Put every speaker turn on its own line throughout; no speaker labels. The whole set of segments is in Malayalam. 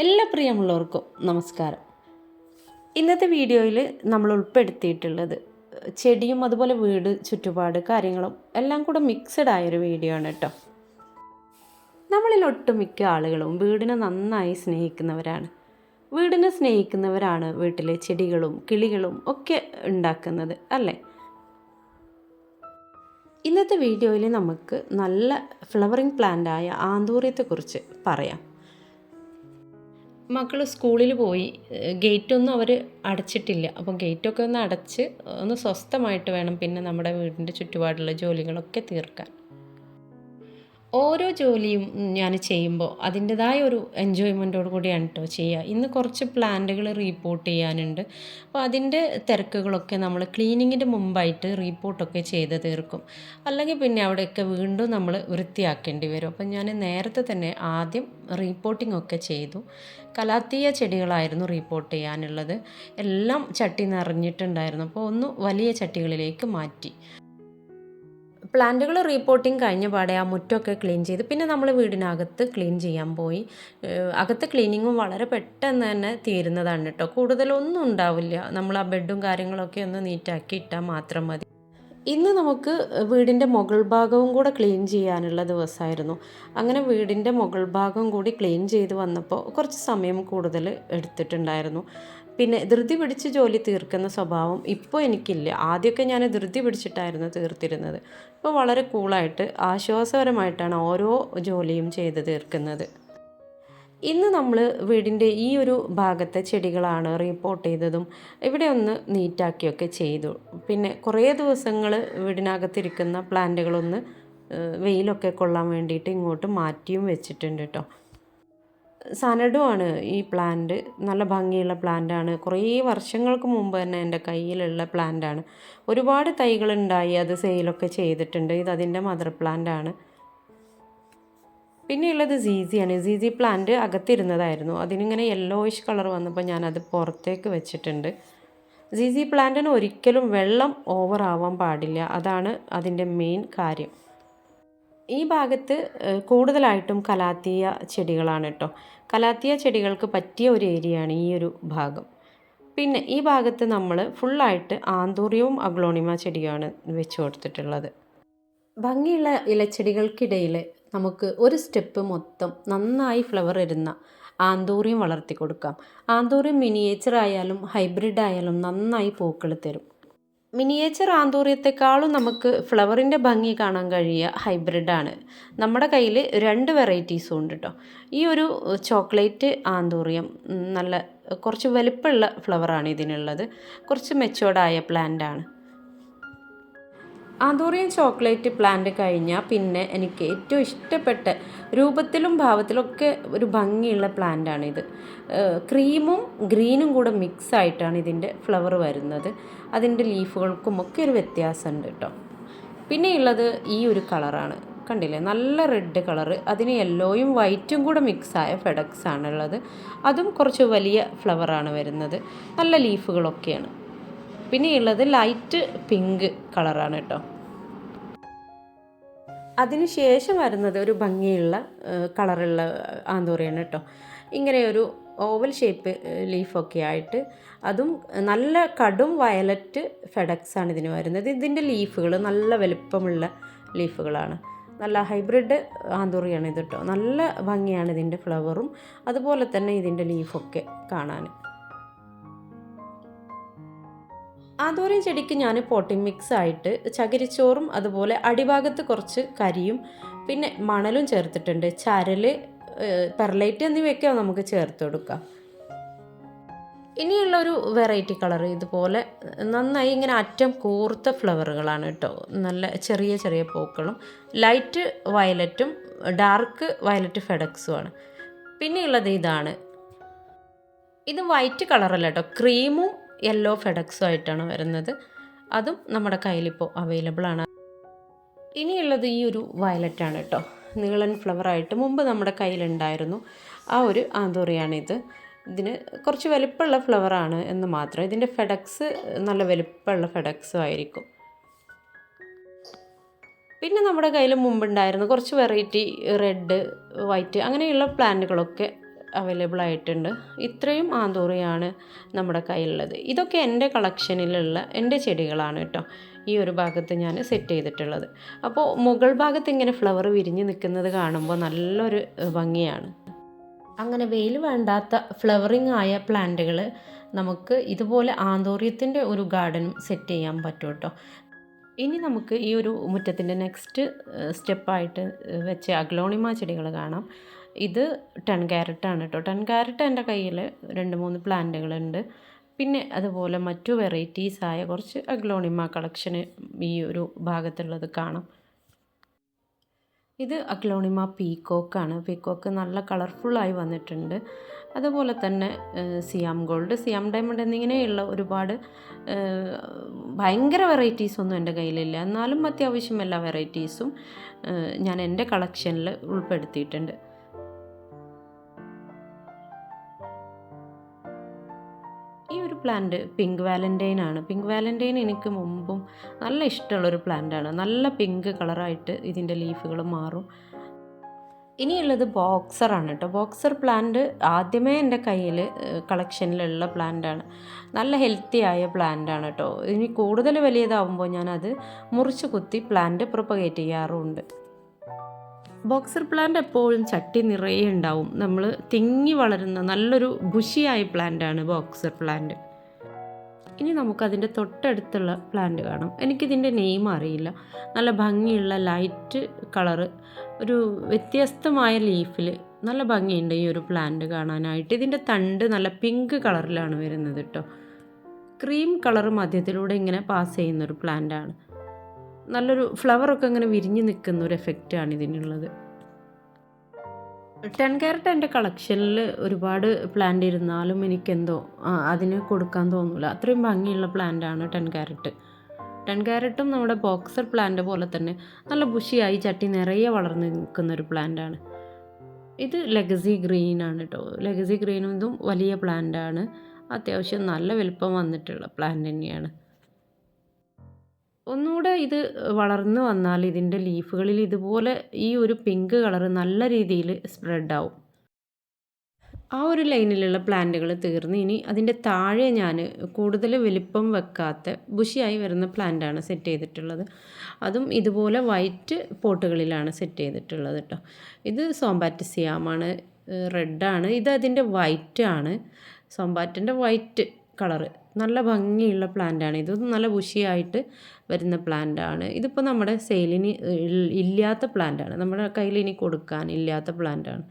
എല്ലാ പ്രിയമുള്ളവർക്കും നമസ്കാരം. ഇന്നത്തെ വീഡിയോയിൽ നമ്മൾ ഉൾപ്പെടുത്തിയിട്ടുള്ളത് ചെടിയും അതുപോലെ വീട് ചുറ്റുപാട് കാര്യങ്ങളും എല്ലാം കൂടെ മിക്സഡ് ആയൊരു വീഡിയോ ആണ് കേട്ടോ. നമ്മളിൽ ഒട്ടുമിക്ക ആളുകളും വീടിനെ നന്നായി സ്നേഹിക്കുന്നവരാണ്. വീടിനെ സ്നേഹിക്കുന്നവരാണ് വീട്ടിലെ ചെടികളും കിളികളും ഒക്കെ ഉണ്ടാക്കുന്നത് അല്ലേ? ഇന്നത്തെ വീഡിയോയിൽ നമുക്ക് നല്ല ഫ്ലവറിങ് പ്ലാന്റായ ആന്തൂറിയത്തെക്കുറിച്ച് പറയാം. മക്കൾ സ്കൂളിൽ പോയി. ഗേറ്റൊന്നും അവർ അടച്ചിട്ടില്ല. അപ്പോൾ ഗേറ്റൊക്കെ ഒന്ന് അടച്ച് ഒന്ന് സ്വസ്ഥമായിട്ട് വേണം പിന്നെ നമ്മുടെ വീടിന്റെ ചുറ്റുപാടുള്ള ജോലികളൊക്കെ തീർക്കാൻ. ഓരോ ജോലിയും ഞാൻ ചെയ്യുമ്പോൾ അതിന്റെതായ ഒരു എൻജോയ്മെന്റോട് കൂടിയാണ് കേട്ടോ ചെയ്യുക. ഇന്ന് കുറച്ച് പ്ലാന്റുകൾ റീപ്പോർട്ട് ചെയ്യാനുണ്ട്. അപ്പോൾ അതിന്റെ തിരക്കുകളൊക്കെ നമ്മൾ ക്ലീനിങ്ങിന്റെ മുമ്പായിട്ട് റീപ്പോർട്ടൊക്കെ ചെയ്ത് തീർക്കും. അല്ലെങ്കിൽ പിന്നെ അവിടെയൊക്കെ വീണ്ടും നമ്മൾ വൃത്തിയാക്കേണ്ടി വരും. അപ്പം ഞാൻ നേരത്തെ തന്നെ ആദ്യം റീപ്പോർട്ടിംഗ് ഒക്കെ ചെയ്തു. കലാത്തീയ ചെടികളായിരുന്നു റീപ്പോർട്ട് ചെയ്യാനുള്ളത്. എല്ലാം ചട്ടി നിറഞ്ഞിട്ടുണ്ടായിരുന്നു. അപ്പോൾ ഒന്ന് വലിയ ചട്ടികളിലേക്ക് മാറ്റി. പ്ലാന്റുകൾ റീപ്പോർട്ടിങ് കഴിഞ്ഞ പാടെ ആ മുറ്റമൊക്കെ ക്ലീൻ ചെയ്ത് പിന്നെ നമ്മൾ വീടിനകത്ത് ക്ലീൻ ചെയ്യാൻ പോയി. അകത്തെ ക്ലീനിങ്ങും വളരെ പെട്ടെന്ന് തന്നെ തീരുന്നതാണ് കേട്ടോ. കൂടുതലൊന്നും ഉണ്ടാവില്ല. നമ്മൾ ആ ബെഡും കാര്യങ്ങളൊക്കെ ഒന്ന് നീറ്റാക്കി ഇട്ടാൽ മാത്രം മതി. ഇന്ന് നമുക്ക് വീടിന്റെ മുകൾ ഭാഗവും കൂടെ ക്ലീൻ ചെയ്യാനുള്ള ദിവസമായിരുന്നു. അങ്ങനെ വീടിന്റെ മുകൾ ഭാഗം കൂടി ക്ലീൻ ചെയ്ത് വന്നപ്പോൾ കുറച്ച് സമയം കൂടുതൽ എടുത്തിട്ടുണ്ടായിരുന്നു. പിന്നെ ധൃതി പിടിച്ച് ജോലി തീർക്കുന്ന സ്വഭാവം ഇപ്പോൾ എനിക്കില്ല. ആദ്യമൊക്കെ ഞാൻ ധൃതി പിടിച്ചിട്ടായിരുന്നു തീർത്തിരുന്നത്. ഇപ്പോൾ വളരെ കൂളായിട്ട് ആശ്വാസപരമായിട്ടാണ് ഓരോ ജോലിയും ചെയ്ത് തീർക്കുന്നത്. ഇന്ന് നമ്മൾ വീടിന്റെ ഈ ഒരു ഭാഗത്തെ ചെടികളാണ് റിപ്പോർട്ട് ചെയ്തതും ഇവിടെ ഒന്ന് നീറ്റാക്കിയൊക്കെ ചെയ്തു. പിന്നെ കുറേ ദിവസങ്ങൾ വീടിനകത്തിരിക്കുന്ന പ്ലാന്റുകളൊന്ന് വെയിലൊക്കെ കൊള്ളാൻ വേണ്ടിയിട്ട് ഇങ്ങോട്ട് മാറ്റിയും വെച്ചിട്ടുണ്ട് കേട്ടോ സനഡുമാണ് ഈ പ്ലാന്റ്. നല്ല ഭംഗിയുള്ള പ്ലാന്റാണ്. കുറേ വർഷങ്ങൾക്ക് മുമ്പ് തന്നെ എന്റെ കയ്യിലുള്ള പ്ലാന്റാണ്. ഒരുപാട് തൈകളുണ്ടായി അത് സെയിലൊക്കെ ചെയ്തിട്ടുണ്ട്. ഇത് അതിന്റെ മദർ പ്ലാന്റാണ്. പിന്നെയുള്ളത് സീസിയാണ്. സീസി പ്ലാന്റ് അകത്തിരുന്നതായിരുന്നു. അതിനിങ്ങനെ യെല്ലോയിഷ് കളർ വന്നപ്പോൾ ഞാനത് പുറത്തേക്ക് വെച്ചിട്ടുണ്ട്. സീസി പ്ലാന്റിന് ഒരിക്കലും വെള്ളം ഓവർ ആവാൻ പാടില്ല. അതാണ് അതിന്റെ മെയിൻ കാര്യം. ഈ ഭാഗത്ത് കൂടുതലായിട്ടും കലാത്തിയ ചെടികളാണ് കേട്ടോ. കലാത്തിയ ചെടികൾക്ക് പറ്റിയ ഒരു ഏരിയയാണ് ഈ ഒരു ഭാഗം. പിന്നെ ഈ ഭാഗത്ത് നമ്മൾ ഫുള്ളായിട്ട് ആന്തൂറിയവും അഗ്ലോണിമ ചെടിയാണ് വെച്ച് കൊടുത്തിട്ടുള്ളത്. ഭംഗിയുള്ള ഇലച്ചെടികൾക്കിടയിൽ നമുക്ക് ഒരു സ്റ്റെപ്പ് മൊത്തം നന്നായി ഫ്ലവർ ഇരുന്ന ആന്തൂറിയം വളർത്തി കൊടുക്കാം ആന്തൂറിയം മിനിയേച്ചർ ആയാലും ഹൈബ്രിഡ് ആയാലും നന്നായി പൂക്കൾ തരും. മിനിയേച്ചർ ആന്തൂറിയത്തെക്കാളും നമുക്ക് ഫ്ലവറിന്റെ ഭംഗി കാണാൻ കഴിയുക ഹൈബ്രിഡാണ്. നമ്മുടെ കയ്യിൽ രണ്ട് വെറൈറ്റീസും ഉണ്ട് കേട്ടോ ഈ ഒരു ചോക്ലേറ്റ് ആന്തൂറിയം നല്ല കുറച്ച് വലിപ്പമുള്ള ഫ്ലവറാണ് ഇതിനുള്ളത്. കുറച്ച് മെച്ചോർഡായ പ്ലാന്റാണ് ആന്തൂറിയൻ ചോക്ലേറ്റ് പ്ലാന്റ് കഴിഞ്ഞാൽ പിന്നെ എനിക്ക് ഏറ്റവും ഇഷ്ടപ്പെട്ട രൂപത്തിലും ഭാവത്തിലും ഒക്കെ ഒരു ഭംഗിയുള്ള പ്ലാന്റാണിത് ക്രീമും ഗ്രീനും കൂടെ മിക്സ് ആയിട്ടാണ് ഇതിന്റെ ഫ്ലവർ വരുന്നത്. അതിന്റെ ലീഫുകൾക്കും ഒക്കെ ഒരു വ്യത്യാസമുണ്ട് കേട്ടോ. പിന്നെയുള്ളത് ഈ ഒരു കളറാണ് കണ്ടില്ലേ? നല്ല റെഡ് കളറ് അതിന് യെല്ലോയും വൈറ്റും കൂടെ മിക്സായ ഫെഡക്സ് ആണുള്ളത്. അതും കുറച്ച് വലിയ ഫ്ലവറാണ് വരുന്നത്. നല്ല ലീഫുകളൊക്കെയാണ് പിന്നെയുള്ളത് ലൈറ്റ് പിങ്ക് കളറാണ് കേട്ടോ അതിനുശേഷം വരുന്നത് ഒരു ഭംഗിയുള്ള കളറുള്ള ആന്തൂറിയാണ് കേട്ടോ ഇങ്ങനെ ഒരു ഓവൽ ഷേപ്പ് ലീഫൊക്കെ ആയിട്ട് അതും നല്ല കടും വയലറ്റ് ഫെഡക്സ് ആണ് ഇതിന് വരുന്നത്. ഇതിന്റെ ലീഫുകൾ നല്ല വലുപ്പമുള്ള ലീഫുകളാണ് നല്ല ഹൈബ്രിഡ് ആന്തൂറിയാണ് ഇത് കേട്ടോ നല്ല ഭംഗിയാണ് ഇതിന്റെ ഫ്ലവറും അതുപോലെ തന്നെ ഇതിന്റെ ലീഫൊക്കെ കാണാൻ ആന്തൂറിയം ചെടിക്ക് ഞാൻ പോട്ടിംഗ് മിക്സ് ആയിട്ട് ചകിരിച്ചോറും അതുപോലെ അടിഭാഗത്ത് കുറച്ച് കരിയും പിന്നെ മണലും ചേർത്തിട്ടുണ്ട്. ചരൽ പെർലൈറ്റ് എന്നിവയൊക്കെ നമുക്ക് ചേർത്ത് കൊടുക്കാം. ഇനിയുള്ള ഒരു വെറൈറ്റി കളർ ഇതുപോലെ നന്നായി ഇങ്ങനെ അറ്റം കൂർത്ത ഫ്ലവറുകളാണ് കേട്ടോ. നല്ല ചെറിയ ചെറിയ പൂക്കളും ലൈറ്റ് വയലറ്റും ഡാർക്ക് വയലറ്റ് ഫെഡക്സുമാണ് പിന്നെയുള്ളത് ഇതാണ്. ഇത് വൈറ്റ് കളറല്ല കേട്ടോ. ക്രീമും യെല്ലോ ഫെഡക്സും ആയിട്ടാണ് വരുന്നത്. അതും നമ്മുടെ കയ്യിലിപ്പോൾ അവൈലബിൾ ആണ്. ഇനിയുള്ളത് ഈ ഒരു വയലറ്റ് ആണ് കേട്ടോ. നീളൻ ഫ്ലവർ ആയിട്ട് മുമ്പ് നമ്മുടെ കയ്യിലുണ്ടായിരുന്നു. ആ ഒരു ആന്തോറിയാണിത്. ഇതിന് കുറച്ച് വലിപ്പമുള്ള ഫ്ലവറാണ് എന്ന് മാത്രം. ഇതിന്റെ ഫെഡക്സ് നല്ല വലിപ്പമുള്ള ഫെഡക്സും ആയിരിക്കും. പിന്നെ നമ്മുടെ കയ്യിൽ മുമ്പുണ്ടായിരുന്നു കുറച്ച് വെറൈറ്റി റെഡ് വൈറ്റ് അങ്ങനെയുള്ള പ്ലാന്റുകളൊക്കെ അവൈലബിൾ ആയിട്ടുണ്ട് ഇത്രയും ആന്തൂറിയാണ് നമ്മുടെ കയ്യിലുള്ളത്. ഇതൊക്കെ എന്റെ കളക്ഷനിലുള്ള എന്റെ ചെടികളാണ് കേട്ടോ. ഈ ഒരു ഭാഗത്ത് ഞാൻ സെറ്റ് ചെയ്തിട്ടുള്ളത്. അപ്പോൾ മുകൾ ഭാഗത്ത് ഇങ്ങനെ ഫ്ലവർ വിരിഞ്ഞ് നിൽക്കുന്നത് കാണുമ്പോൾ നല്ലൊരു ഭംഗിയാണ്. അങ്ങനെ വെയിൽ വേണ്ടാത്ത ഫ്ലവറിങ് ആയ പ്ലാന്റുകൾ നമുക്ക് ഇതുപോലെ ആന്തോറിയത്തിന്റെ ഒരു ഗാർഡനും സെറ്റ് ചെയ്യാൻ പറ്റും കേട്ടോ. ഇനി നമുക്ക് ഈ ഒരു മുറ്റത്തിന്റെ നെക്സ്റ്റ് സ്റ്റെപ്പായിട്ട് വെച്ച് അഗ്ലോണിമ ചെടികൾ കാണാം. ഇത് ടെൻ ക്യാരറ്റാണ് കേട്ടോ. ടെൻ ക്യാരറ്റ് എന്റെ കയ്യിൽ രണ്ട് മൂന്ന് പ്ലാന്റുകളുണ്ട് പിന്നെ അതുപോലെ മറ്റു വെറൈറ്റീസായ കുറച്ച് അഗ്ലോണിമ കളക്ഷന് ഈ ഒരു ഭാഗത്തുള്ളത് കാണാം. ഇത് അഗ്ലോണിമ പീക്കോക്കാണ് പീക്കോക്ക് നല്ല കളർഫുള്ളായി വന്നിട്ടുണ്ട്. അതുപോലെ തന്നെ സിയാം ഗോൾഡ്. സിയാം ഡയമണ്ട് എന്നിങ്ങനെയുള്ള ഒരുപാട് ഭയങ്കര വെറൈറ്റീസൊന്നും എന്റെ കയ്യിലില്ല. എന്നാലും അത്യാവശ്യം എല്ലാ വെറൈറ്റീസും ഞാൻ എന്റെ കളക്ഷനിൽ ഉൾപ്പെടുത്തിയിട്ടുണ്ട്. പ്ലാന്റ് പിങ്ക് വാലന്റൈൻ ആണ്. പിങ്ക് വാലന്റൈൻ എനിക്ക് മുമ്പും നല്ല ഇഷ്ടമുള്ളൊരു പ്ലാന്റാണ് നല്ല പിങ്ക് കളറായിട്ട് ഇതിന്റെ ലീഫുകൾ മാറും. ഇനിയുള്ളത് ബോക്സറാണ് കേട്ടോ ബോക്സർ പ്ലാന്റ് ആദ്യമേ എന്റെ കയ്യിൽ കളക്ഷനിലുള്ള പ്ലാന്റാണ് നല്ല ഹെൽത്തി ആയ പ്ലാന്റാണ് കേട്ടോ ഇനി കൂടുതൽ വലിയതാവുമ്പോൾ ഞാനത് മുറിച്ച് കുത്തി പ്ലാന്റ് പ്രൊപ്പഗേറ്റ് ചെയ്യാറുമുണ്ട് ബോക്സർ പ്ലാന്റ് എപ്പോഴും ചട്ടി നിറയെ ഉണ്ടാവും. നമ്മൾ തിങ്ങി വളരുന്ന നല്ലൊരു ബുഷിയായ പ്ലാന്റാണ് ബോക്സർ പ്ലാന്റ് ഇനി നമുക്കതിന്റെ തൊട്ടടുത്തുള്ള പ്ലാന്റ് കാണാം. എനിക്കിതിന്റെ നെയിം അറിയില്ല. നല്ല ഭംഗിയുള്ള ലൈറ്റ് കളറ് ഒരു വ്യത്യസ്തമായ ലീഫിൽ നല്ല ഭംഗിയുണ്ട് ഈ ഒരു പ്ലാന്റ് കാണാനായിട്ട്. ഇതിന്റെ തണ്ട് നല്ല പിങ്ക് കളറിലാണ് വരുന്നത് കേട്ടോ ക്രീം കളർ മധ്യത്തിലൂടെ ഇങ്ങനെ പാസ് ചെയ്യുന്നൊരു പ്ലാന്റാണ് നല്ലൊരു ഫ്ലവറൊക്കെ ഇങ്ങനെ വിരിഞ്ഞ് നിൽക്കുന്ന ഒരു എഫക്റ്റാണ് ഇതിനുള്ളത്. ടെൻ ക്യാരറ്റ് എന്റെ കളക്ഷനിൽ ഒരുപാട് പ്ലാന്റ് ഇരുന്നാലും എനിക്കെന്തോ അതിന് കൊടുക്കാൻ തോന്നില്ല അത്രയും ഭംഗിയുള്ള പ്ലാന്റാണ് ടെൻ ക്യാരറ്റ് ടെൻ ക്യാരറ്റും നമ്മുടെ ബോക്സർ പ്ലാന്റ് പോലെ തന്നെ നല്ല ബുഷിയായി ചട്ടി നിറയെ വളർന്ന് നിൽക്കുന്ന ഒരു പ്ലാന്റാണ് ഇത് ലെഗസി ഗ്രീൻ ആണ് കേട്ടോ ലെഗസി ഗ്രീനും ഇതും വലിയ പ്ലാന്റാണ് അത്യാവശ്യം നല്ല വലിപ്പം വന്നിട്ടുള്ള പ്ലാന്റ് തന്നെയാണ്. ഒന്നുകൂടെ ഇത് വളർന്നു വന്നാൽ ഇതിന്റെ ലീഫുകളിൽ ഇതുപോലെ ഈ ഒരു പിങ്ക് കളർ നല്ല രീതിയിൽ സ്പ്രെഡ് ആവും ആ ഒരു ലൈനിലുള്ള പ്ലാന്റുകൾ തീർന്ന് ഇനി അതിന്റെ താഴെ ഞാൻ കൂടുതൽ വലിപ്പം വെക്കാത്ത ബുഷിയായി വരുന്ന പ്ലാന്റാണ് സെറ്റ് ചെയ്തിട്ടുള്ളത്. അതും ഇതുപോലെ വൈറ്റ് പോട്ടുകളിലാണ് സെറ്റ് ചെയ്തിട്ടുള്ളത് കേട്ടോ. ഇത് സോംബാറ്റസിയാമാണ് റെഡാണ്. ഇത് അതിന്റെ വൈറ്റ് ആണ് സോംബാറ്റിന്റെ വൈറ്റ് കളറ്. നല്ല ഭംഗിയുള്ള പ്ലാന്റാണ് ഇത് നല്ല ബുഷിയായിട്ട് വരുന്ന പ്ലാന്റാണ് ഇതിപ്പോൾ നമ്മുടെ സെയിലിന് ഇല്ലാത്ത പ്ലാന്റാണ് നമ്മുടെ കയ്യിൽ ഇനി കൊടുക്കാൻ ഇല്ലാത്ത പ്ലാന്റാണ്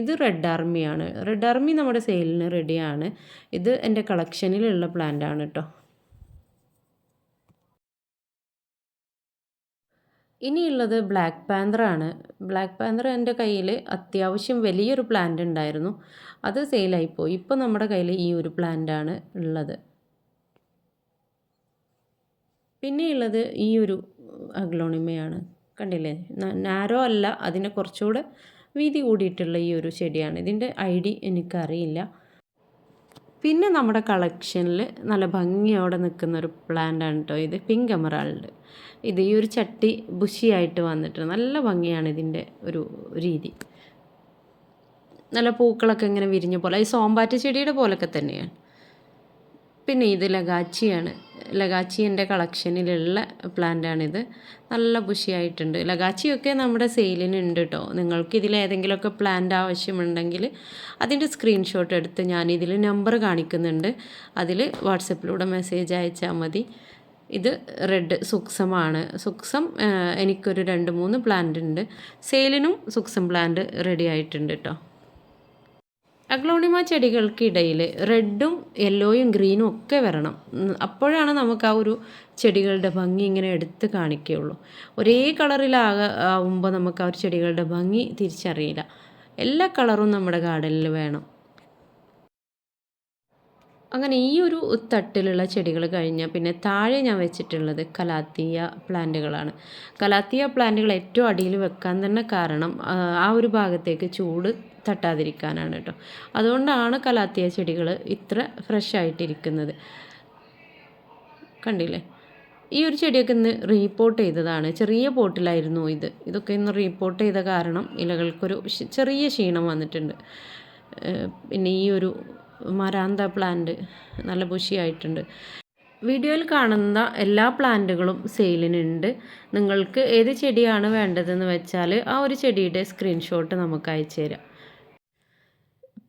ഇത് റെഡ് ആർമിയാണ് റെഡ് ആർമി നമ്മുടെ സെയിലിന് റെഡിയാണ് ഇത് എന്റെ കളക്ഷനിലുള്ള പ്ലാന്റാണ് കേട്ടോ ഇനിയുള്ളത് ബ്ലാക്ക് പാന്തറാണ് ബ്ലാക്ക് പാന്തർ എന്റെ കയ്യിൽ അത്യാവശ്യം വലിയൊരു പ്ലാന്റ് ഉണ്ടായിരുന്നു. അത് സെയിലായിപ്പോയി ഇപ്പോൾ നമ്മുടെ കയ്യിൽ ഈ ഒരു പ്ലാന്റാണ് ഉള്ളത്. പിന്നെയുള്ളത് ഈ ഒരു അഗ്ലോണിമയാണ്. കണ്ടില്ലേ? നാരോ അല്ല അതിനെ കുറച്ചുകൂടെ വീതി കൂടിയിട്ടുള്ള ഈ ഒരു ചെടിയാണ്. ഇതിന്റെ ഐ ഡി എനിക്കറിയില്ല. പിന്നെ നമ്മുടെ കളക്ഷനിൽ നല്ല ഭംഗിയോടെ നിൽക്കുന്ന ഒരു പ്ലാന്റ് ആണ് കേട്ടോ ഇത് പിങ്ക് എമറാൾഡ് ഇത് ഈ ഒരു ചട്ടി ബുഷിയായിട്ട് വന്നിട്ട് നല്ല ഭംഗിയാണ് ഇതിന്റെ ഒരു രീതി. നല്ല പൂക്കളൊക്കെ ഇങ്ങനെ വിരിഞ്ഞ പോലെ ഈ സോമ്പാറ്റ ചെടിയുടെ പോലൊക്കെ തന്നെയാണ്. പിന്നെ ഇത് ലഗാച്ചിയാണ്. ലഗാച്ചിന്റെ കളക്ഷനിലുള്ള പ്ലാന്റാണിത്. നല്ല ബുഷിയായിട്ടുണ്ട് ലഗാച്ചിയൊക്കെ നമ്മുടെ സെയിലിന് ഉണ്ട് കേട്ടോ നിങ്ങൾക്ക് ഇതിൽ ഏതെങ്കിലുമൊക്കെ പ്ലാന്റ് ആവശ്യമുണ്ടെങ്കിൽ അതിന്റെ സ്ക്രീൻഷോട്ട് എടുത്ത് ഞാൻ ഇതിൽ നമ്പർ കാണിക്കുന്നുണ്ട്. അതിൽ വാട്സപ്പിലൂടെ മെസ്സേജ് അയച്ചാൽ മതി. ഇത് റെഡ് സുക്സമാണ്. സുക്സം എനിക്കൊരു രണ്ട് മൂന്ന് പ്ലാന്റ് ഉണ്ട് സെയിലിനും സുക്സം പ്ലാന്റ് റെഡി ആയിട്ടുണ്ട് കേട്ടോ അഗ്ലോണിമ ചെടികൾക്കിടയിൽ റെഡും യെല്ലോയും ഗ്രീനും ഒക്കെ വരണം. അപ്പോഴാണ് നമുക്ക് ആ ഒരു ചെടികളുടെ ഭംഗി ഇങ്ങനെ എടുത്ത് കാണിക്കുകയുള്ളൂ. ഒരേ കളറിലാക ആവുമ്പോൾ നമുക്ക് ആ ഒരു ചെടികളുടെ ഭംഗി തിരിച്ചറിയില്ല. എല്ലാ കളറും നമ്മുടെ ഗാർഡനിൽ വേണം. അങ്ങനെ ഈ ഒരു തട്ടിലുള്ള ചെടികൾ കഴിഞ്ഞാൽ പിന്നെ താഴെ ഞാൻ വെച്ചിട്ടുള്ളത് കലാത്തിയ പ്ലാന്റുകളാണ്. കലാത്തിയ പ്ലാന്റുകൾ ഏറ്റവും അടിയിൽ വെക്കാൻ തന്നെ കാരണം ആ, ഒരു ഭാഗത്തേക്ക് ചൂട് തട്ടാതിരിക്കാനാണ് കേട്ടോ. അതുകൊണ്ടാണ് കലാത്തിയ ചെടികൾ ഇത്ര ഫ്രഷ് ആയിട്ടിരിക്കുന്നത്. കണ്ടില്ലേ? ഈ ഒരു ചെടിയൊക്കെ ഇന്ന് റീപോർട്ട് ചെയ്തതാണ്. ചെറിയ പോട്ടിലായിരുന്നു ഇത്. ഇതൊക്കെ ഇന്ന് റീപോർട്ട് ചെയ്ത കാരണം ഇലകൾക്കൊരു ചെറിയ ക്ഷീണം വന്നിട്ടുണ്ട്. പിന്നെ ഈ ഒരു മരാന്ത പ്ലാന്റ് നല്ല ബുഷിയായിട്ടുണ്ട് വീഡിയോയിൽ കാണുന്ന എല്ലാ പ്ലാന്റുകളും സെയിലിനുണ്ട് നിങ്ങൾക്ക് ഏത് ചെടിയാണ് വേണ്ടതെന്ന് വെച്ചാൽ ആ ഒരു ചെടിയുടെ സ്ക്രീൻഷോട്ട് നമുക്ക് അയച്ചു തരാം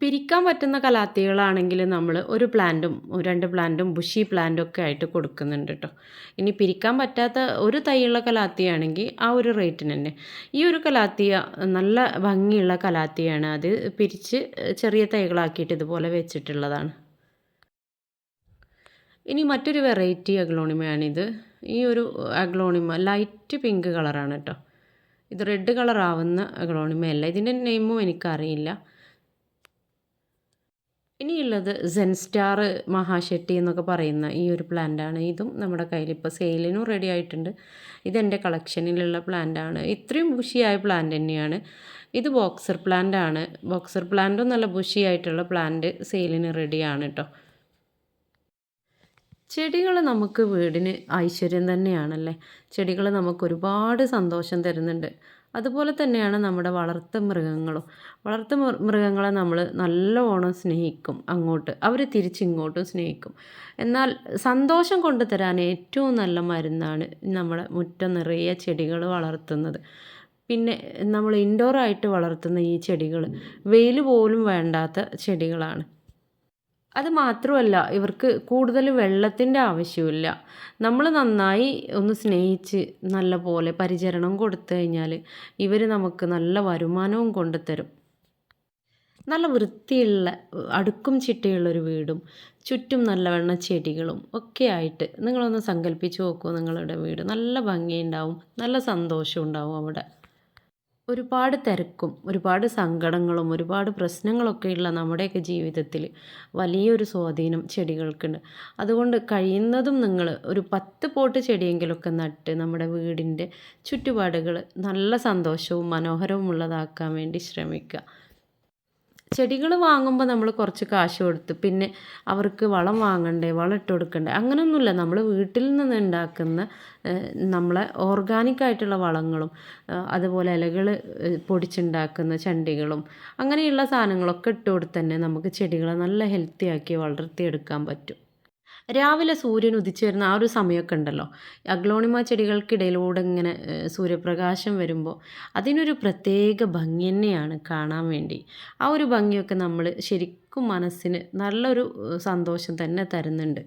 പിരിക്കാൻ പറ്റുന്ന കലാത്തികളാണെങ്കിൽ നമ്മൾ ഒരു പ്ലാന്റും രണ്ട് പ്ലാന്റും ബുഷി പ്ലാന്റും ഒക്കെ ആയിട്ട് കൊടുക്കുന്നുണ്ട് കേട്ടോ ഇനി പിരിക്കാൻ പറ്റാത്ത ഒരു തൈയുള്ള കലാത്തിയാണെങ്കിൽ ആ ഒരു റേറ്റിന് തന്നെ. ഈ ഒരു കലാത്തിയ നല്ല ഭംഗിയുള്ള കലാത്തിയാണ് അത് പിരിച്ച് ചെറിയ തൈകളാക്കിയിട്ട് ഇതുപോലെ വെച്ചിട്ടുള്ളതാണ്. ഇനി മറ്റൊരു വെറൈറ്റി അഗ്ലോണിമയാണിത്. ഈ ഒരു അഗ്ലോണിമ ലൈറ്റ് പിങ്ക് കളറാണ് കേട്ടോ ഇത് റെഡ് കളറാവുന്ന അഗ്ലോണിമയല്ല. ഇതിന്റെ നെയിമും എനിക്കറിയില്ല. ഇനിയുള്ളത് സെൻസ്റ്റാർ മഹാശെട്ടി എന്നൊക്കെ പറയുന്ന ഈ ഒരു പ്ലാന്റാണ് ഇതും നമ്മുടെ കയ്യിൽ ഇപ്പോൾ സെയിലിനും റെഡി ആയിട്ടുണ്ട്. ഇതെന്റെ കളക്ഷനിലുള്ള പ്ലാന്റാണ് ഇത്രയും ബുഷിയായ പ്ലാന്റ് തന്നെയാണ്. ഇത് ബോക്സർ പ്ലാന്റ് ആണ്. ബോക്സർ പ്ലാന്റും നല്ല ബുഷിയായിട്ടുള്ള പ്ലാന്റ് സെയിലിന് റെഡിയാണ് കേട്ടോ ചെടികൾ നമുക്ക് വീടിന് ഐശ്വര്യം തന്നെയാണല്ലേ? ചെടികൾ നമുക്ക് ഒരുപാട് സന്തോഷം തരുന്നുണ്ട്. അതുപോലെ തന്നെയാണ് നമ്മുടെ വളർത്തു മൃഗങ്ങളും. വളർത്തു മൃഗങ്ങളെ നമ്മൾ നല്ലവണ്ണം സ്നേഹിക്കും അങ്ങോട്ട്. അവർ തിരിച്ചിങ്ങോട്ടും സ്നേഹിക്കും. എന്നാൽ സന്തോഷം കൊണ്ടു തരാൻ ഏറ്റവും നല്ല മരുന്നാണ് നമ്മുടെ മുറ്റം നിറയെ ചെടികൾ വളർത്തുന്നത്. പിന്നെ നമ്മൾ ഇൻഡോറായിട്ട് വളർത്തുന്ന ഈ ചെടികൾ വെയിൽ പോലും വേണ്ടാത്ത ചെടികളാണ്. അത് മാത്രമല്ല ഇവർക്ക് കൂടുതൽ വെള്ളത്തിന്റെ ആവശ്യമില്ല നമ്മൾ നന്നായി ഒന്ന് സ്നേഹിച്ച് നല്ല പോലെ പരിചരണം കൊടുത്തു കഴിഞ്ഞാൽ ഇവർ നമുക്ക് നല്ല വരുമാനവും കൊണ്ടുതരും. നല്ല വൃത്തിയുള്ള അടുക്കും ചിട്ടയുള്ളൊരു വീടും ചുറ്റും നല്ലവണ്ണം ചെടികളും ഒക്കെ ആയിട്ട് നിങ്ങളൊന്ന് സങ്കല്പിച്ച് നോക്കൂ നിങ്ങളുടെ വീട്. നല്ല ഭംഗിയുണ്ടാവും നല്ല സന്തോഷം ഉണ്ടാവും അവിടെ. ഒരുപാട് തിരക്കും ഒരുപാട് സങ്കടങ്ങളും ഒരുപാട് പ്രശ്നങ്ങളൊക്കെയുള്ള നമ്മുടെയൊക്കെ ജീവിതത്തിൽ വലിയൊരു സ്വാധീനം ചെടികൾക്കുണ്ട്. അതുകൊണ്ട് കഴിയുന്നതും നിങ്ങൾ ഒരു പത്ത് പോട്ട് ചെടിയെങ്കിലൊക്കെ നട്ട് നമ്മുടെ വീടിന്റെ ചുറ്റുപാടുകൾ നല്ല സന്തോഷവും മനോഹരവും ഉള്ളതാക്കാൻ വേണ്ടി ശ്രമിക്കുക. ചെടികൾ വാങ്ങുമ്പോൾ നമ്മൾ കുറച്ച് കാശ് കൊടുത്ത് പിന്നെ അവർക്ക് വളം വാങ്ങണ്ടേ വളം ഇട്ട് കൊടുക്കണ്ടേ അങ്ങനെയൊന്നുമില്ല നമ്മൾ വീട്ടിൽ നിന്ന് ഉണ്ടാക്കുന്ന നമ്മളെ ഓർഗാനിക്കായിട്ടുള്ള വളങ്ങളും അതുപോലെ ഇലകൾ പൊടിച്ചുണ്ടാക്കുന്ന ചണ്ടികളും അങ്ങനെയുള്ള സാധനങ്ങളൊക്കെ ഇട്ട് കൊടുത്ത് തന്നെ നമുക്ക് ചെടികളെ നല്ല ഹെൽത്തി ആക്കി വളർത്തിയെടുക്കാൻ പറ്റും. രാവിലെ സൂര്യൻ ഉദിച്ചു വരുന്ന ആ ഒരു സമയമൊക്കെ ഉണ്ടല്ലോ. അഗ്ലോണിമ ചെടികൾക്കിടയിലൂടെ ഇങ്ങനെ സൂര്യപ്രകാശം വരുമ്പോൾ അതിനൊരു പ്രത്യേക ഭംഗി തന്നെയാണ് കാണാൻ വേണ്ടി. ആ ഒരു ഭംഗിയൊക്കെ നമ്മൾ ശരിക്കും മനസ്സിന് നല്ലൊരു സന്തോഷം തന്നെ തരുന്നുണ്ട്.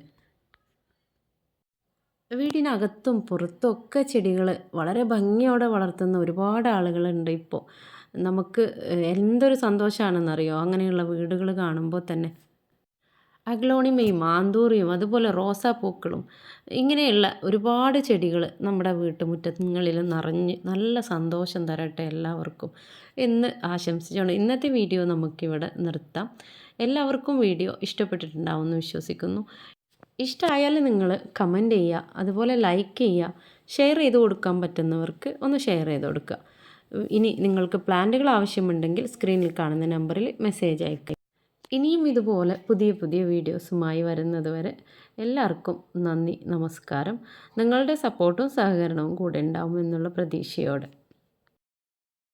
വീടിനകത്തും പുറത്തും ഒക്കെ ചെടികൾ വളരെ ഭംഗിയോടെ വളർത്തുന്ന ഒരുപാട് ആളുകളുണ്ട് ഇപ്പോൾ. നമുക്ക് എന്തൊരു സന്തോഷമാണെന്നറിയോ അങ്ങനെയുള്ള വീടുകൾ കാണുമ്പോൾ തന്നെ. അഗ്ലോണിമയും ആന്തൂറിയും അതുപോലെ റോസാപ്പൂക്കളും ഇങ്ങനെയുള്ള ഒരുപാട് ചെടികൾ നമ്മുടെ വീട്ടുമുറ്റങ്ങളിൽ നിറഞ്ഞ് നല്ല സന്തോഷം തരട്ടെ എല്ലാവർക്കും എന്ന് ആശംസിച്ചുകൊണ്ട് ഇന്നത്തെ വീഡിയോ നമുക്കിവിടെ നിർത്താം. എല്ലാവർക്കും വീഡിയോ ഇഷ്ടപ്പെട്ടിട്ടുണ്ടാവുമെന്ന് വിശ്വസിക്കുന്നു. ഇഷ്ടമായാൽ നിങ്ങൾ കമന്റ് ചെയ്യുക അതുപോലെ ലൈക്ക് ചെയ്യുക ഷെയർ ചെയ്ത് കൊടുക്കാൻ പറ്റുന്നവർക്ക് ഒന്ന് ഷെയർ ചെയ്ത് കൊടുക്കുക. ഇനി നിങ്ങൾക്ക് പ്ലാന്റുകൾ ആവശ്യമുണ്ടെങ്കിൽ സ്ക്രീനിൽ കാണുന്ന നമ്പറിൽ മെസ്സേജ് അയക്കുക ഇനിയും ഇതുപോലെ പുതിയ പുതിയ വീഡിയോസുമായി വരുന്നത് വരെ എല്ലാവർക്കും നന്ദി നമസ്കാരം. നിങ്ങളുടെ സപ്പോർട്ടും സഹകരണവും കൂടെ ഉണ്ടാവും എന്നുള്ള പ്രതീക്ഷയോടെ.